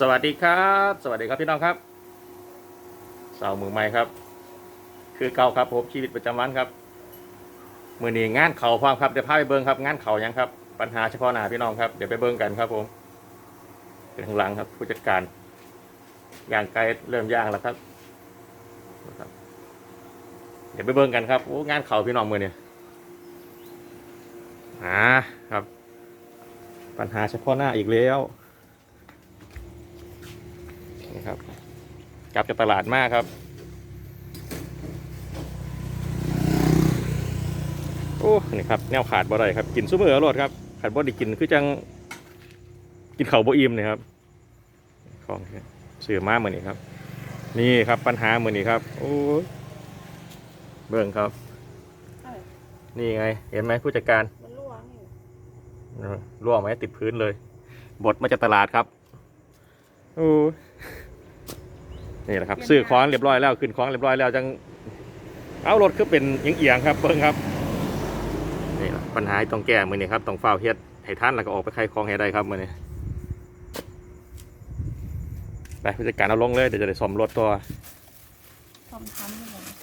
สวัสดีครับ สวัสดีครับพี่น้องครับสาวมือใหม่ครับ คือเก่าครับผมชีวิตประจำวันครับมือนี้งานเข่าพร้อมครับเดี๋ยวพาไปเบิ้งครับงานเข่ายังครับ ปัญหาเฉพาะหน้าพี่น้องครับเดี๋ยวไปเบิ้งกันครับผมเป็นข้างหลังครับ ผู้จัดการย่างไกลเริ่มย่างแล้วครับ เดี๋ยวไปเบิ้งกันครับโอ้งานเข่าพี่น้องมือเนี่ยอ่าครับ ปัญหาเฉพาะหน้าอีกแล้ว นี่ครับ กลับจากตลาดมากครับ โอ้นี่ครับแนวขาดบ่ได้ครับกินซุปเปอร์อร่อยครับขาดบ่ได้กินคือจัง กินเขาวบ่อิ่มเนี่ยครับ ของเสือมาเหมือนนี้ครับ นี่ครับปัญหาเหมือนนี้ครับ โอ้ยเบิ่งครับ นี่ไง เห็นไหมผู้จัดการมันร่วงอยู่เออร่วงไหมติดพื้นเลย บดมาจากตลาดครับ โอ้ย นี่แหละครับซื้อของเรียบร้อยแล้วขึ้นของเรียบร้อยแล้วจังเอารถคือเป็นเอียงๆครับเบิ้งครับนี่แหละปัญหาต้องแก้มือนี้ครับต้องเฝ้าวเฮ็ดให้ท่านแล้วก็ออกไปขายของให้ได้ครับมือนี้ไปผู้จัดการเอาลงเลยเดี๋ยวจะได้ซ่อมรถตัวทำทันอยู่เลย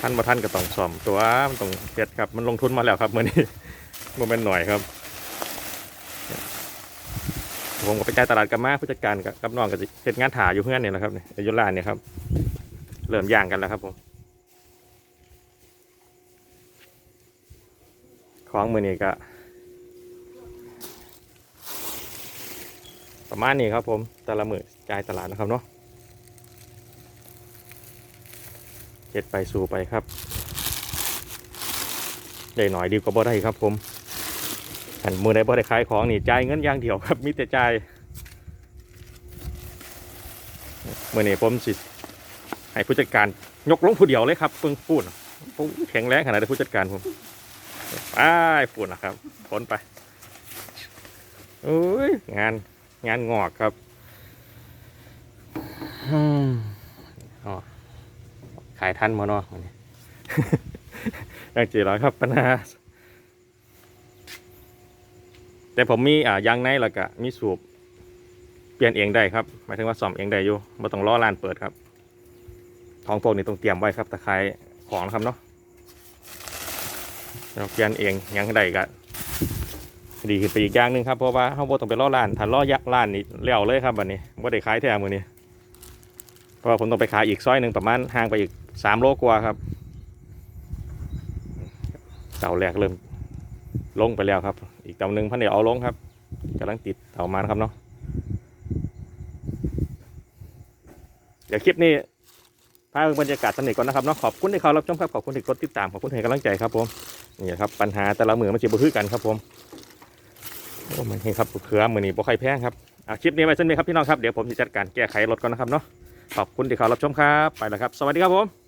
ท่านบ่ท่านก็ต้องซ่อมตัวมันต้องเฮ็ดครับมันลงทุนมาแล้วครับมือนี้โมเมนหน่อยครับ ผมก็ไปจ่ายตลาดกับมาผู้จัดการกับกับน้องก็สิเฮ็ดงานถ่าอยู่เพื่อนเนี่ยแหละครับเนี่ยยุลานเนี่ยครับ เริ่มย่างกันแล้วครับผม ของมือนี้ก็ประมาณนี้ครับผมแต่ละมือจ่ายตลาดนะครับเนาะเฮ็ดไปสู่ไปครับ ได้หน่อยดีกว่าบ่ได้ครับผม อันมือได้บ่ได้ขายของนี่จ่ายเงินอย่างเดียวครับมีแต่จ่ายมื่อนี้ผมสิให้ผู้จัดการยกลงผู้เดียวเลยครับเพิ่งพูดโอ้แข็งแรงขนาดได้ผู้จัดการผมไปพูดนนะครับผลไปโอ้ยงานงานงอกครับขายทันมาเนาะมื้อนี้ย่างจีร้อยครับปัญหา แต่ผมมีอ่ายางในแล้วก็มีสูบเปลี่ยนเองได้ครับหมายถึงว่าซ่อมเองได้อยู่ไม่ต้องรอร้านเปิดครับของพวกนี้ต้องเตรียมไว้ครับตะไคร้ของนะครับเนาะเราเปลี่ยนเองยังได้ก็ดีขึ้นไปอีกอย่างหนึ่งครับเพราะว่าเขาบ่ต้องไปรอร้านถ้ารอยักร้านนี่เลี้ยวเลยครับบัดนี้บ่ได้ขายแท้มือนี้เพราะว่าผมต้องไปขายอีกซอยหนึ่งประมาณห่างไปอีกสามโลกว่าครับเสาแรกเริ่ม ลงไปแล้วครับ อีกตาหนึ่งพันเดียวเอาลงครับกำลังติดเสามานะครับเนาะเดี๋ยวคลิปนี้พาไปบรรยากาศสนิทก่อนนะครับเนาะขอบคุณที่เขารับชมครับขอบคุณที่กดติดตามขอบคุณที่ให้กำลังใจครับผมนี่ครับปัญหาแต่ละมือมันจะบุคือกันครับผมโอ้มันเห็นครับเครือมือนี้บ่ใครแพงครับอะคลิปนี้ไว้เส้นนี้ครับพี่น้องครับเดี๋ยวผมจะจัดการแก้ไขรถก่อนนะครับเนาะขอบคุณที่เขารับชมครับไปแล้วครับ สวัสดีครับผม